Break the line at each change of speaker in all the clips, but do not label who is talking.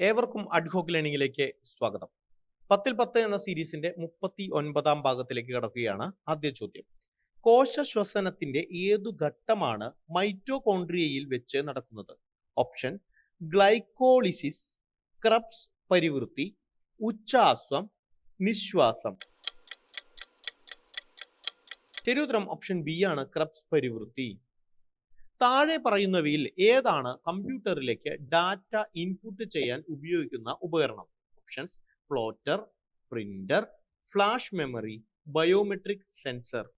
ഏവർക്കും അഡ്ഹോക്ക് ലേണിംഗിലേക്ക് സ്വാഗതം. പത്തിൽ പത്ത് എന്ന സീരീസിന്റെ മുപ്പത്തി ഒൻപതാം ഭാഗത്തിലേക്ക് കടക്കുകയാണ് ആദ്യ ചോദ്യം. കോശ ശ്വസനത്തിന്റെ ഏതു ഘട്ടമാണ് മൈറ്റോകോൺഡ്രിയയിൽ വെച്ച് നടക്കുന്നത്? ഓപ്ഷൻ ഗ്ലൈക്കോളിസിസ് ക്രബ്സ് പരിവൃത്തി ഉച്ഛാസ്വം നിശ്വാസം. ശരിയുത്തരം ഓപ്ഷൻ ബി ആണ് ക്രബ്സ് പരിവൃത്തി. താഴെ പറയുന്നവയിൽ ഏതാണ് കമ്പ്യൂട്ടറിലേക്ക് ഡാറ്റ ഇൻപുട്ട് ചെയ്യാൻ ഉപയോഗിക്കുന്ന ഉപകരണം? Options plotter printer flash memory biometric sensor.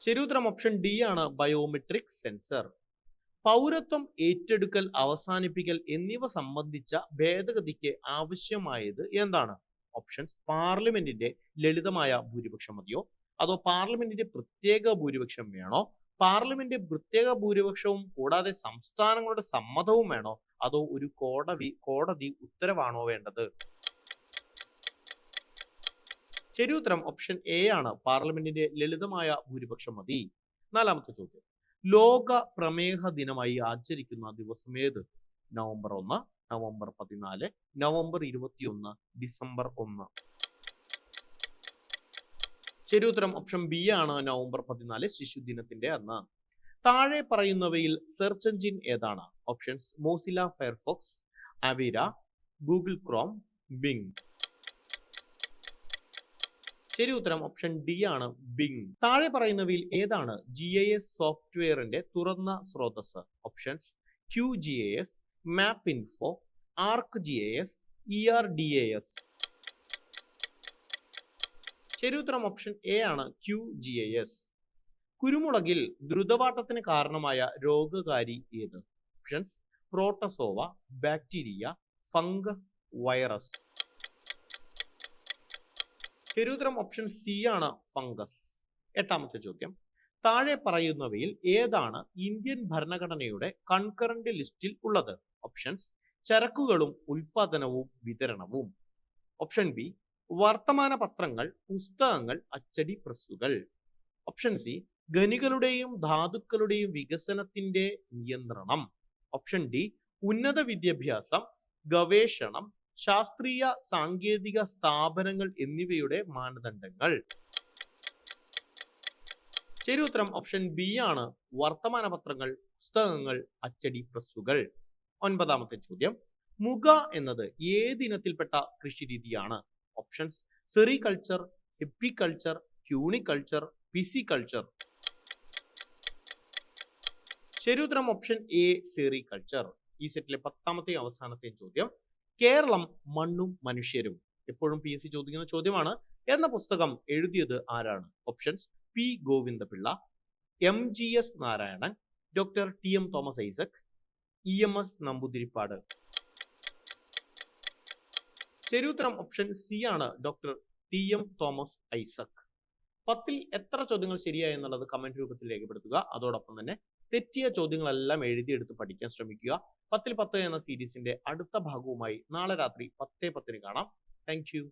ശരിയുത്തരം ഓപ്ഷൻ ഡി ആണ് ബയോമെട്രിക് സെൻസർ. പൗരത്വം ഏറ്റെടുക്കൽ അവസാനിപ്പിക്കൽ എന്നിവ സംബന്ധിച്ച ഭേദഗതിക്ക് ആവശ്യമായത് എന്താണ്? ഓപ്ഷൻസ് പാർലമെന്റിന്റെ ലളിതമായ ഭൂരിപക്ഷം മതിയോ? അതോ പാർലമെന്റിന്റെ പ്രത്യേക ഭൂരിപക്ഷം വേണോ? പാർലമെന്റ് പ്രത്യേക ഭൂരിപക്ഷവും കൂടാതെ സംസ്ഥാനങ്ങളുടെ സമ്മതവും വേണോ? അതോ ഒരു കോടതി കോടതി ഉത്തരവാണോ വേണ്ടത്? ശരി ഉത്തരം ഓപ്ഷൻ എ ആണ്. പാർലമെന്റിന്റെ ലളിതമായ ഭൂരിപക്ഷം മതി. നാലാമത്തെ ചോദ്യം. ലോക പ്രമേഹ ദിനമായി ആചരിക്കുന്ന ദിവസം ഏത്? നവംബർ ഒന്ന് നവംബർ പതിനാല് നവംബർ ഇരുപത്തിയൊന്ന് ഡിസംബർ ഒന്ന്. ശരി ഉത്തരം ഓപ്ഷൻ ബി ആണ് നവംബർ പതിനാല് ശിശുദിനത്തിന്റെ അന്ന്. താഴെ പറയുന്നവയിൽ സെർച്ച് എഞ്ചിൻ ഏതാണ്? Options Mozilla Firefox Avira Google Chrome Bing ശരി ഉത്തരം ഓപ്ഷൻ ഡി ആണ് ബിങ് താഴെ പറയുന്നവയിൽ ഏതാണ്? ജി ഐ എസ് സോഫ്റ്റ്വെയറിന്റെ തുറന്ന സ്രോതസ് options Q G A S map info arc G A S E R D A S ശരി ഉത്തരം ഓപ്ഷൻ എ ആണ് ക്യു ജി എ എസ് കുരുമുളകിൽ ദ്രുതവാട്ടത്തിന് കാരണമായ രോഗകാരി ഏത്? Options protozoa bacteria fungus virus ശരിയുത്തരം ഓപ്ഷൻ സി ആണ് ഫംഗസ് എട്ടാമത്തെ ചോദ്യം. താഴെ പറയുന്നവയിൽ ഏതാണ് ഇന്ത്യൻ ഭരണഘടനയുടെ കൺകറന്റ് ലിസ്റ്റിൽ ഉള്ളത്? ഓപ്ഷൻസ് ചരക്കുകളും ഉൽപാദനവും വിതരണവും. ഓപ്ഷൻ ബി വർത്തമാന പത്രങ്ങൾ പുസ്തകങ്ങൾ അച്ചടി പ്രസ്സുകൾ. ഓപ്ഷൻ സി ഖനികളുടെയും ധാതുക്കളുടെയും വികസനത്തിന്റെ നിയന്ത്രണം. ഓപ്ഷൻ ഡി ഉന്നത വിദ്യാഭ്യാസം ഗവേഷണം ശാസ്ത്രീയ സാങ്കേതിക സ്ഥാപനങ്ങൾ എന്നിവയുടെ മാനദണ്ഡങ്ങൾ. ശരി ഉത്തരം ഓപ്ഷൻ ബി ആണ്. വർത്തമാന പത്രങ്ങൾ പുസ്തകങ്ങൾ അച്ചടി പ്രസ്സുകൾ. ഒൻപതാമത്തെ ചോദ്യം. മുഗ എന്നത് ഏതിനത്തിൽപ്പെട്ട കൃഷിരീതിയാണ്? Options sericulture apiculture cuniculture pisciculture ശരി ഉത്തരം ഓപ്ഷൻ എ സെറികൾച്ചർ ഈ സെറ്റിലെ പത്താമത്തെ അവസാനത്തെ ചോദ്യം. കേരളം മണ്ണും മനുഷ്യരും. എപ്പോഴും പി എസ് സി ചോദിക്കുന്ന ചോദ്യമാണ്. എന്ന പുസ്തകം എഴുതിയത് ആരാണ്? Options P Govindapillai M G S Narayanan doctor T M Thomas Isaac E M S Namboodiripad. ശരിയുത്തരം ഓപ്ഷൻ സി ആണ് doctor T M Thomas Isaac. പത്തിൽ എത്ര ചോദ്യങ്ങൾ ശരിയായി എന്നുള്ളത് കമന്റ് രൂപത്തിൽ രേഖപ്പെടുത്തുക. അതോടൊപ്പം തന്നെ തെറ്റിയ ചോദ്യങ്ങളെല്ലാം എഴുതിയെടുത്ത് പഠിക്കാൻ ശ്രമിക്കുക. പത്തിൽ പത്ത് എന്ന സീരീസിന്റെ അടുത്ത ഭാഗവുമായി നാളെ രാത്രി പത്തേ പത്തിന് കാണാം. Thank you